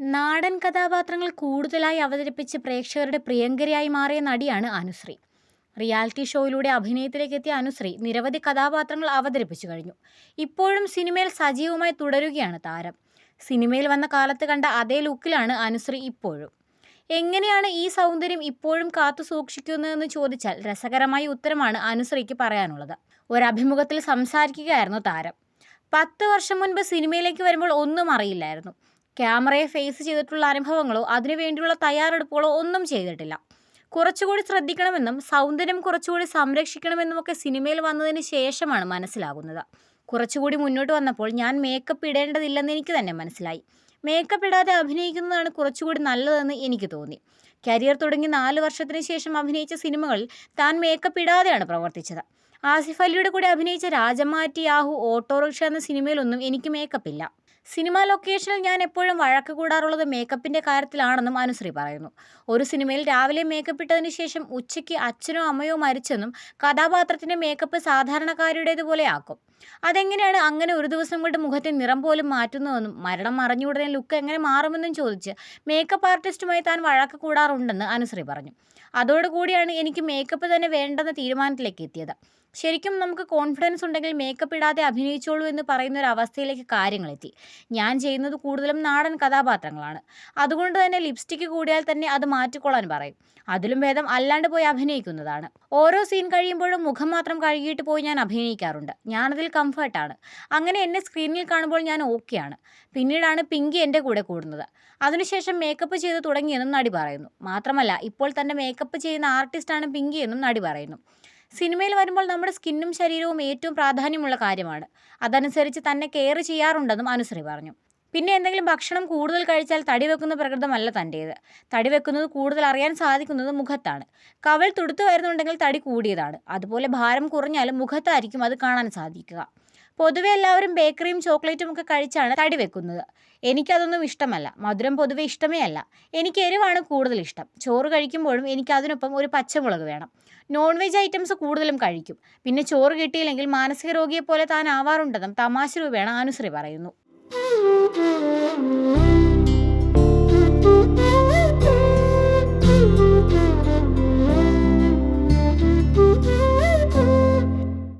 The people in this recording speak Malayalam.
നാടൻ കഥാപാത്രങ്ങൾ കൂടുതലായി അവതരിപ്പിച്ച് പ്രേക്ഷകരുടെ പ്രിയങ്കരിയായി മാറിയ നടിയാണ് അനുശ്രീ. റിയാലിറ്റി ഷോയിലൂടെ അഭിനയത്തിലേക്ക് എത്തിയ അനുശ്രീ നിരവധി കഥാപാത്രങ്ങൾ അവതരിപ്പിച്ചു കഴിഞ്ഞു. ഇപ്പോഴും സിനിമയിൽ സജീവമായി തുടരുകയാണ് താരം. സിനിമയിൽ വന്ന കാലത്ത് കണ്ട അതേ ലുക്കിലാണ് അനുശ്രീ ഇപ്പോഴും. എങ്ങനെയാണ് ഈ സൗന്ദര്യം ഇപ്പോഴും കാത്തു സൂക്ഷിക്കുന്നതെന്ന് ചോദിച്ചാൽ രസകരമായ ഉത്തരമാണ് അനുശ്രീക്ക് പറയാനുള്ളത്. ഒരഭിമുഖത്തിൽ സംസാരിക്കുകയായിരുന്നു താരം. പത്ത് വർഷം മുൻപ് സിനിമയിലേക്ക് വരുമ്പോൾ ഒന്നും അറിയില്ലായിരുന്നു. ക്യാമറയെ ഫേസ് ചെയ്തിട്ടുള്ള അനുഭവങ്ങളോ അതിനുവേണ്ടിയുള്ള തയ്യാറെടുപ്പുകളോ ഒന്നും ചെയ്തിട്ടില്ല. കുറച്ചുകൂടി ശ്രദ്ധിക്കണമെന്നും സൗന്ദര്യം കുറച്ചുകൂടി സംരക്ഷിക്കണമെന്നും ഒക്കെ സിനിമയിൽ വന്നതിന് ശേഷമാണ് മനസ്സിലാകുന്നത്. കുറച്ചുകൂടി മുന്നോട്ട് വന്നപ്പോൾ ഞാൻ മേക്കപ്പ് ഇടേണ്ടതില്ലെന്ന് എനിക്ക് തന്നെ മനസ്സിലായി. മേക്കപ്പ് ഇടാതെ അഭിനയിക്കുന്നതാണ് കുറച്ചുകൂടി നല്ലതെന്ന് എനിക്ക് തോന്നി. കരിയർ തുടങ്ങി നാല് വർഷത്തിന് ശേഷം അഭിനയിച്ച സിനിമകളിൽ താൻ മേക്കപ്പ് ഇടാതെയാണ് പ്രവർത്തിച്ചത്. ആസിഫ് അലിയുടെ കൂടെ അഭിനയിച്ച രാജമാറ്റി യാഹു ഓട്ടോറിക്ഷ എന്ന സിനിമയിലൊന്നും എനിക്ക് മേക്കപ്പ് ഇല്ല. സിനിമാ ലൊക്കേഷനിൽ ഞാൻ എപ്പോഴും വഴക്ക് കൂടാറുള്ളത് മേക്കപ്പിന്റെ കാര്യത്തിലാണെന്നും അനുശ്രീ പറയുന്നു. ഒരു സിനിമയിൽ രാവിലെ മേക്കപ്പ് ഇട്ടതിന് ശേഷം ഉച്ചയ്ക്ക് അച്ഛനോ അമ്മയോ മരിച്ചെന്നും കഥാപാത്രത്തിന്റെ മേക്കപ്പ് സാധാരണക്കാരുടേതുപോലെ ആക്കും. അതെങ്ങനെയാണ് അങ്ങനെ ഒരു ദിവസം കൊണ്ട് മുഖത്തെ നിറം പോലും മാറ്റുന്നതെന്നും മരണം മറഞ്ഞുടനെ ലുക്ക് എങ്ങനെ മാറുമെന്നും ചോദിച്ച് മേക്കപ്പ് ആർട്ടിസ്റ്റുമായി താൻ വഴക്ക് കൂടാറുണ്ടെന്ന് അനുശ്രീ പറഞ്ഞു. അതോടുകൂടിയാണ് എനിക്ക് മേക്കപ്പ് തന്നെ വേണ്ടെന്ന തീരുമാനത്തിലേക്ക് എത്തിയത്. ശരിക്കും നമുക്ക് കോൺഫിഡൻസ് ഉണ്ടെങ്കിൽ മേക്കപ്പ് ഇടാതെ അഭിനയിച്ചോളൂ എന്ന് പറയുന്ന ഒരു അവസ്ഥയിലേക്ക് കാര്യങ്ങളെത്തി ഞാൻ ചെയ്യുന്നത് കൂടുതലും നാടൻ കഥാപാത്രങ്ങളാണ്. അതുകൊണ്ട് തന്നെ ലിപ്സ്റ്റിക്ക് കൂടിയാൽ തന്നെ അത് മാറ്റിക്കൊള്ളാൻ പറയും. അതിലും ഭേദം അല്ലാണ്ട് പോയി അഭിനയിക്കുന്നതാണ്. ഓരോ സീൻ കഴിയുമ്പോഴും മുഖം മാത്രം കഴുകിയിട്ട് പോയി ഞാൻ അഭിനയിക്കാറുണ്ട്. ഞാനതിൽ കംഫർട്ടാണ് അങ്ങനെ എന്നെ സ്ക്രീനിൽ കാണുമ്പോൾ ഞാൻ ഓക്കെയാണ് പിന്നീടാണ് പിങ്കി എന്റെ കൂടെ കൂടുന്നത്. അതിനുശേഷം മേക്കപ്പ് ചെയ്ത് തുടങ്ങിയെന്നും നടി പറയുന്നു. മാത്രമല്ല ഇപ്പോൾ തന്നെ മേക്കപ്പ് ചെയ്യുന്ന ആർട്ടിസ്റ്റാണ് പിങ്കി എന്നും നടി പറയുന്നു. സിനിമയിൽ വരുമ്പോൾ നമ്മുടെ സ്കിന്നും ശരീരവും ഏറ്റവും പ്രാധാന്യമുള്ള കാര്യമാണ്. അതനുസരിച്ച് തന്നെ കെയർ ചെയ്യാറുണ്ടെന്നും അനുശ്രീ പറഞ്ഞു. പിന്നെ എന്തെങ്കിലും ഭക്ഷണം കൂടുതൽ കഴിച്ചാൽ തടി വെക്കുന്ന പ്രകൃതമല്ല തന്റേത്. തടി വെക്കുന്നത് കൂടുതൽ അറിയാൻ സാധിക്കുന്നത് മുഖത്താണ്. കവൽ തുടുത്തു വരുന്നുണ്ടെങ്കിൽ തടി കൂടിയതാണ്. അതുപോലെ ഭാരം കുറഞ്ഞാലും മുഖത്തായിരിക്കും അത് കാണാൻ സാധിക്കുക. പൊതുവെ എല്ലാവരും ബേക്കറിയും ചോക്ലേറ്റും ഒക്കെ കഴിച്ചാണ് തടി വെക്കുന്നത്. എനിക്കതൊന്നും ഇഷ്ടമല്ല. മധുരം പൊതുവെ ഇഷ്ടമേ അല്ല. എനിക്ക് എരിവാണ് കൂടുതൽ ഇഷ്ടം. ചോറ് കഴിക്കുമ്പോഴും എനിക്ക് അതിനൊപ്പം ഒരു പച്ചമുളക് വേണം. നോൺ വെജ് ഐറ്റംസ് കൂടുതലും കഴിക്കും. പിന്നെ ചോറ് കിട്ടിയില്ലെങ്കിൽ മാനസിക രോഗിയെപ്പോലെ താൻ ആവാറുണ്ടെന്നും തമാശ രൂപേണ അനുശ്രീ പറയുന്നു. 嗯嗯